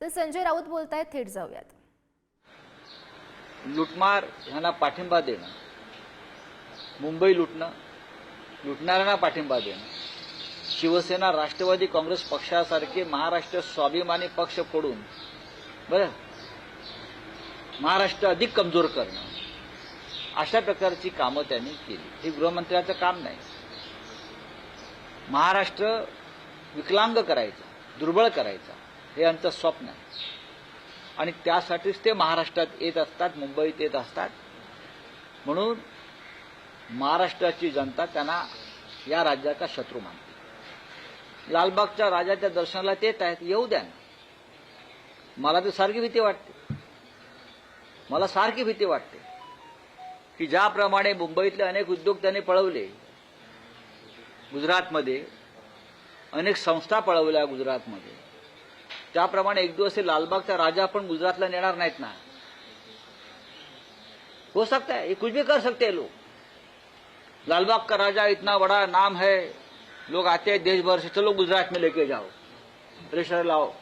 तर संजय राऊत बोलतायत थेट जाऊयात. लुटमार ह्यांना पाठिंबा देणं. मुंबई लुटणं लुटणाऱ्यांना पाठिंबा देणं. शिवसेना राष्ट्रवादी काँग्रेस पक्षासारखे महाराष्ट्र स्वाभिमानी पक्ष फोडून बरं महाराष्ट्र अधिक कमजोर करणं. अशा प्रकारची कामं त्यांनी केली. हे गृहमंत्र्याचं काम नाही. महाराष्ट्र विकलांग करायचा दुर्बळ करायचा. हे यांचं स्वप्न आहे. आणि त्यासाठीच ते महाराष्ट्रात येत असतात मुंबईत येत असतात. म्हणून महाराष्ट्राची जनता त्यांना या राज्याचा शत्रू मानते. लालबागच्या राजाच्या दर्शनाला येत आहेत येऊ द्या मला तर सारखी भीती वाटते. मला सारखी भीती वाटते. की ज्याप्रमाणे मुंबईतले अनेक उद्योग त्यांनी पळवले गुजरातमध्ये अनेक संस्था पळवल्या गुजरातमध्ये. त्याप्रमाणे एक दिवस हे लालबागचा राजा पण गुजरातला नेणार ना. हो सकता है ये कुछ भी कर सकते हैं लोग. लालबाग का राजा इतना बड़ा नाम है, लोग आते हैं देश भर से, चलो गुजरात में लेके जाओ. प्रेशर लाओ.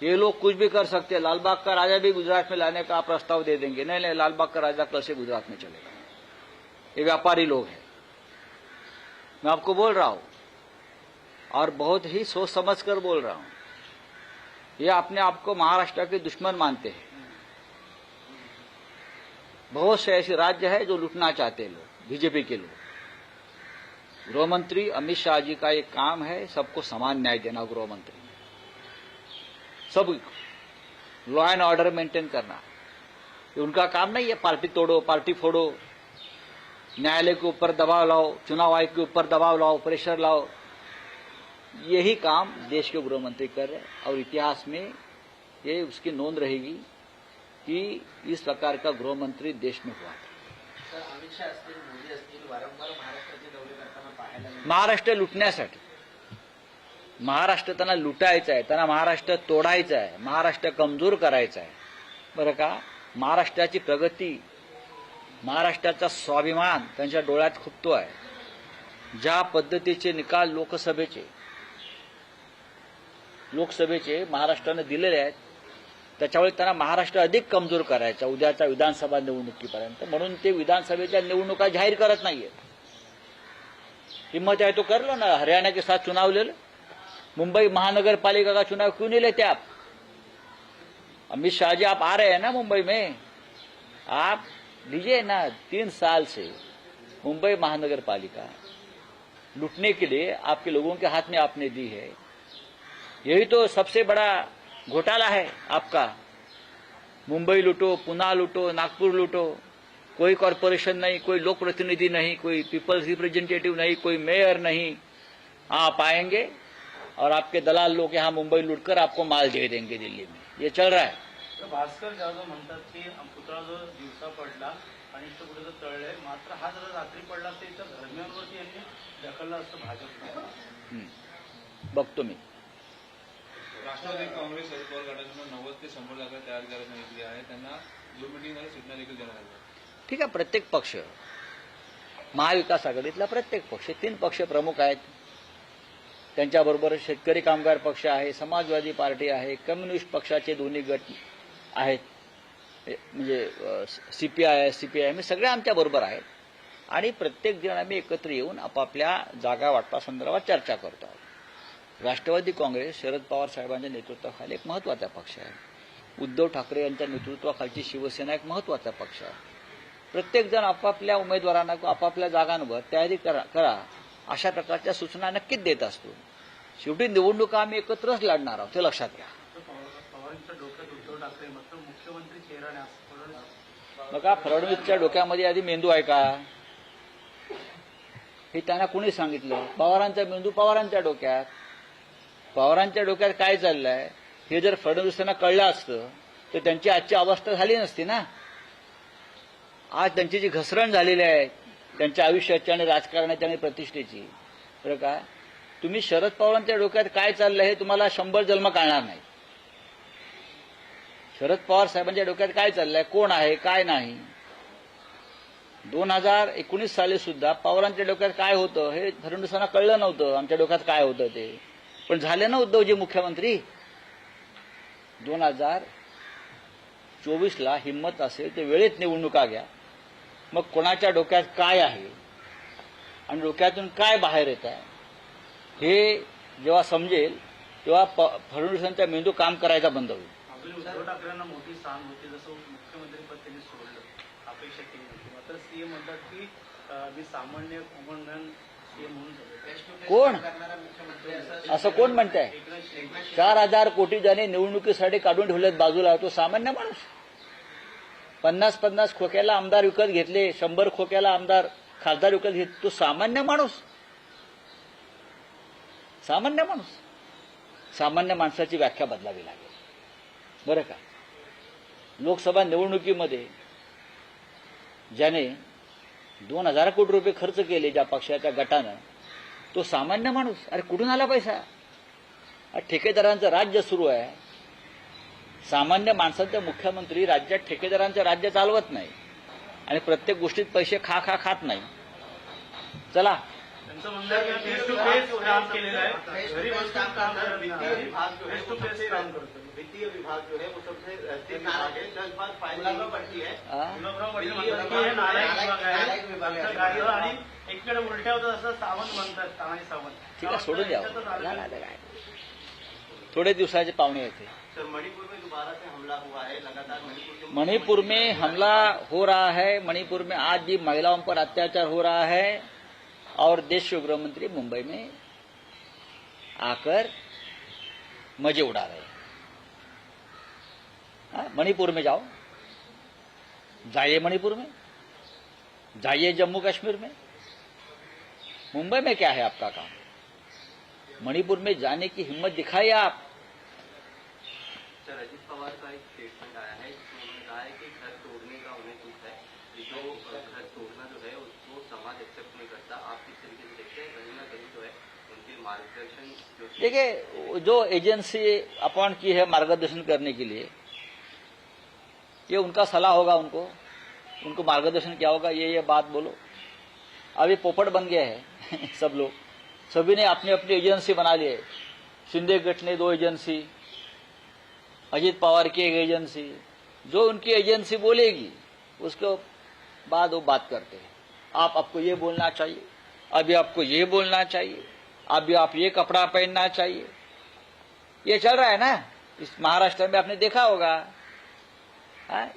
ये लोग कुछ भी कर सकते हैं लालबाग का राजा भी गुजरात में लाने का प्रस्ताव दे देंगे. नहीं नहीं लालबाग का राजा कल से गुजरात में चलेगा. ये व्यापारी लोग हैं. मैं आपको बोल रहा हूँ, और बहुत ही सोच समझ कर बोल रहा हूँ. ये अपने आप को महाराष्ट्र के दुश्मन मानते हैं। बहुत से ऐसे राज्य है जो लूटना चाहते हैं लोग, बीजेपी के लोग। गृहमंत्री अमित शाह जी का एक काम है, सबको समान न्याय देना गृहमंत्री। सब लॉ एंड ऑर्डर मेंटेन करना। ये उनका काम नहीं है, पार्टी तोड़ो, पार्टी फोड़ो। न्यायालय के ऊपर दबाव लाओ, चुनाव आयोग के ऊपर दबाव लाओ, प्रेशर लाओ। यही काम देश के गृहमंत्री कर रहे हैं। और इतिहास में ये उसकी नोंद रहेगी कि इस प्रकार का गृहमंत्री देश में हुआ. महाराष्ट्र लुटण्यासाठी. महाराष्ट्र त्यांना लुटायचं आहे त्यांना महाराष्ट्र तोडायचं आहे महाराष्ट्र कमजोर करायचा आहे. बरं का? महाराष्ट्राची प्रगती महाराष्ट्राचा स्वाभिमान त्यांच्या डोळ्यात खुपतो आहे. ज्या पद्धतीचे निकाल लोकसभेचे लोकसभेचे महाराष्ट्राने दिलेले आहेत. त्याच्यामुळे त्यांना महाराष्ट्र अधिक कमजोर करायचा उद्याच्या विधानसभा निवडणुकीपर्यंत. म्हणून ते विधानसभेच्या निवडणुका जाहीर करत नाहीये. हिम्मत आहे तो करलो ना. हरियाणा के साथ चुनाव ले मुंबई महानगर पालिका का चुनाव क्यों नहीं लेते आप? अमित शाह जी आप आ रहे हैं ना मुंबई में? आप लीजिए ना तीन साल से मुंबई महानगरपालिका। लुटने लूटने के लिए आपके लोगों के हाथ में आपने दी है। यही तो सबसे बड़ा घोटाला है आपका। मुंबई लूटो पुणे लूटो नागपुर लूटो। कोई कॉरपोरेशन नहीं कोई लोक प्रतिनिधि नहीं कोई पीपल्स रिप्रेजेंटेटिव नहीं कोई मेयर नहीं। आप आएँगे और आपके दलाल लोग यहाँ मुंबई लूटकर आपको माल दे देंगे दिल्ली में। ये चल रहा है। तर भास्कर जाधव म्हणतात की पुतळा जो दिवसा पडला आणि कुठे तळलंय मात्र हा जर रात्री पडला असेल तर धर्मियांवरती यांनी ढकललं असतं भाजप. बघतो मी. राष्ट्रवादी काँग्रेस शरद पवार गटाकडून नव्वद ते शंभर जागा तयार करायला सांगितली आहे. त्यांना झूम मिटिंगमध्ये सूचना देखील देण्यात आल्या. ठीक आहे प्रत्येक पक्ष महाविकास आघाडीतला प्रत्येक पक्ष तीन पक्ष प्रमुख आहेत. त्यांच्याबरोबर शेतकरी कामगार पक्ष आहे समाजवादी पार्टी आहे कम्युनिस्ट पक्षाचे दोन्ही गट आहेत. ए- म्हणजे सीपीआय आहे सीपीआय मी सगळे आमच्या बरोबर आहेत. आणि प्रत्येक जण आम्ही एकत्र येऊन आपापल्या जागा वाटपासंदर्भात चर्चा करतो. आहोत राष्ट्रवादी काँग्रेस शरद पवार साहेबांच्या नेतृत्वाखाली एक महत्त्वाचा पक्ष आहे. उद्धव ठाकरे यांच्या नेतृत्वाखालची शिवसेना एक महत्त्वाचा पक्ष आहे. प्रत्येक जण आपापल्या उमेदवारांना किंवा आपापल्या जागांवर तयारी करा करा अशा प्रकारच्या सूचना नक्कीच देत असतो. शेवटी निवडणुका आम्ही एकत्रच लढणार आहोत ते लक्षात घ्या. बघा फडणवीसच्या डोक्यामध्ये आधी मेंदू आहे का? हे त्यांना कुणी सांगितलं? पवारांचा मेंदू पवारांच्या डोक्यात. पवारांच्या डोक्यात काय चाललंय? हे जर फडणवीसांना कळलं असतं तर त्यांची आजची अवस्था झाली नसती ना? आज त्यांची जी घसरण झालेली आहे त्यांच्या आयुष्याची आणि राजकारणाची आणि प्रतिष्ठेची. बरं का? तुम्ही शरद पवारांच्या डोक्यात काय चाललंय हे तुम्हाला शंभर जन्म कळणार नाही. शरद पवार साहेबांच्या डोक्यात काय चाललंय? कोण आहे? काय नाही? दोन हजार एकोणीस साली सुद्धा पवारांच्या डोक्यात काय होतं हे फडणवीसांना कळलं नव्हतं. आमच्या डोक्यात काय होतं ते? पण झाले ना उद्धवजी मुख्यमंत्री? दोन हजार चोवीसला हिंमत असेल ते वेळेत निवडणुका घ्या. मग कोणाच्या डोक्यात काय आहे? आणि डोक्यातून काय बाहेर येत आहे? हे जेव्हा समजेल तेव्हा फडणवीसांचा मेंदू काम करायचा बंद होईल. उद्धव ठाकरेंना मोठी स्थान होती जसं मुख्यमंत्रीपद त्यांनी सोडलं अपेक्षा केली होती. मात्र सीएम म्हणतात की मी सामान्य कोण? असं कोण म्हणताय? चार हजार कोटी ज्याने निवडणुकीसाठी काढून ठेवलेत बाजूला तो सामान्य माणूस. पन्नास पन्नास खोक्याला आमदार विकत घेतले शंभर खोक्याला आमदार खासदार विकत घेत तो सामान्य माणूस. सामान्य माणूस. सामान्य माणसाची व्याख्या बदलावी लागेल. बरं का? लोकसभा निवडणुकीमध्ये ज्याने दोन हजार कोटी रुपये खर्च केले ज्या पक्षाच्या गटानं. तो सामान्य माणूस. अरे कुठून आला पैसा? ठेकेदारांचं राज्य सुरू आहे. सामान्य माणसाचा मुख्यमंत्री राज्यात ठेकेदारांचं राज्य चालवत नाही. आणि प्रत्येक गोष्टीत पैसे खा खा खात नाही. चला त्यांचं म्हणणं आहे की फेस टू फेस काम केलेलं आहे. घरी बसून काम करता वित्तीय विभाग जो है फेस टू फेस काम करतो वित्तीय विभाग जो है वो सबसे है दस बार पड़ती है हा? गुलाबराव पाटील म्हणतात की हे विभाग- नालायक विभाग आहे. आणि एकीकडे उलट्या होतं असं सावंत म्हणतात तानाजी सावंत. ठीक आहे सोडून काय? थोडे दिवसाचे पाहुणे येते सर मणिपुर में दोबारा से हमला हुआ है. लगातार मणिपुर के मणिपुर में हमला हो रहा है. मणिपुर में आज भी महिलाओं पर अत्याचार हो रहा है. और देश के गृह मंत्री मुंबई में आकर मज़े उड़ा रहे हैं। हाँ, मणिपुर में जाओ। जाइए मणिपुर में। जाइए जम्मू कश्मीर में। मुंबई में क्या है आपका काम? मणिपुर में जाने की हिम्मत दिखाइए आप। सर अजित पवार का एक स्टेटमेंट आया है, जिसमें उन्होंने कहा है कि घर तोड़ने का उन्हें दुख है। जो घर तोड़ना जो है, उसको समाज एक्सेप्ट नहीं करता। आप किस तरीके से देखते हैं? कहीं ना कहीं जो है, उनके मार्गदर्शन देखिए, जो एजेंसी अपॉइंट की है मार्गदर्शन करने के लिए, ये उनका सलाह होगा उनको। उनको मार्गदर्शन क्या होगा, ये ये बात बोलो। अभी पोपट बन गए हैं, सब लोग। सभी ने अपनी अपनी एजेंसी बना लिए। शिंदे गट ने दो एजेंसी अजित पवार की एक एजेंसी जो उनकी एजेंसी बोलेगी उसके बाद वो बात करते हैं। आप आपको ये बोलना चाहिए अभी आपको ये बोलना चाहिए अभी आप ये कपड़ा पहनना चाहिए। ये चल रहा है ना? इस महाराष्ट्र में आपने देखा होगा। हाँ?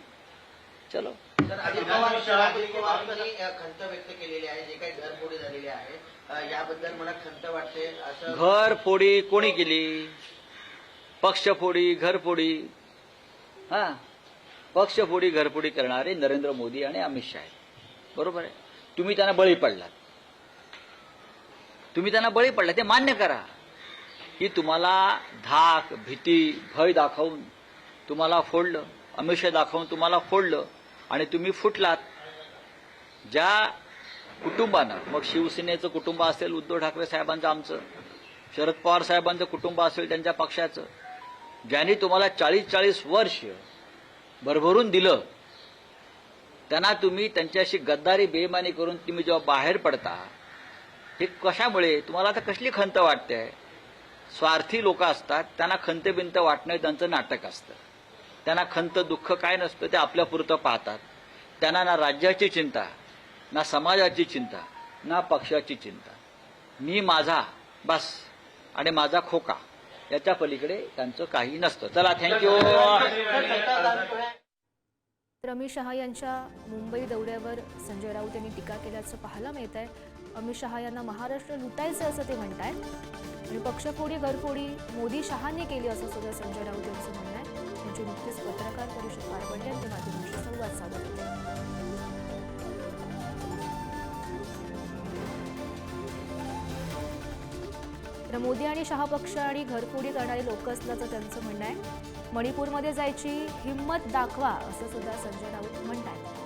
चलो। खंत व्यक्त केलेली आहे जे काही घरफोडी झालेली आहे याबद्दल मला खंत वाटते असं घर फोडी कोणी केली? पक्षफोडी घरफोडी. हा. पक्षफोडी घरफोडी करणारे नरेंद्र मोदी आणि अमित शाह आहेत. बरोबर आहे? तुम्ही त्यांना बळी पडलात. तुम्ही त्यांना बळी पडला ते मान्य करा. की तुम्हाला धाक भीती भय दाखवून तुम्हाला फोडलं. अमित शाह दाखवून तुम्हाला फोडलं. आणि तुम्ही फुटलात. ज्या कुटुंबानं मग शिवसेनेचं कुटुंब असेल उद्धव ठाकरे साहेबांचं आमचं शरद पवार साहेबांचं कुटुंब असेल त्यांच्या पक्षाचं ज्यांनी तुम्हाला चाळीस चाळीस वर्ष भरभरून दिलं त्यांना तुम्ही त्यांच्याशी गद्दारी बेमानी करून तुम्ही जेव्हा बाहेर पडता हे कशामुळे? तुम्हाला आता कसली खंत वाटते? स्वार्थी लोक असतात त्यांना खंत बिंत वाटणं त्यांचं नाटक असतं. त्यांना खंत दुःख काय नसतं ते आपल्यापुरतं पाहतात. त्यांना ना राज्याची चिंता ना समाजाची चिंता ना पक्षाची चिंता. मी माझा बस आणि माझा खोका. याच्या पलीकडे त्यांचं काही नसतं. चला थँक्यू तर अमित शहा यांच्या मुंबई दौऱ्यावर संजय राऊत यांनी टीका केल्याचं पाहायला मिळत आहे अमित शहा यांना महाराष्ट्र लुटायचं असं ते म्हणतायत. आणि पक्षफोडी घरफोडी मोदी शहांनी केली असं सुद्धा संजय राऊत यांचं म्हणणं आहे. त्यांची नुकतीच पत्रकार परिषद पार पडली आणि ते माध्यमांशी संवाद साधत होते. मोदी आणि शहा पक्ष आणि घरफोडी करणारे लोक असल्याचं त्यांचं म्हणणं आहे. मणिपूरमध्ये जायची हिंमत दाखवा असं सुद्धा संजय राऊत म्हणतात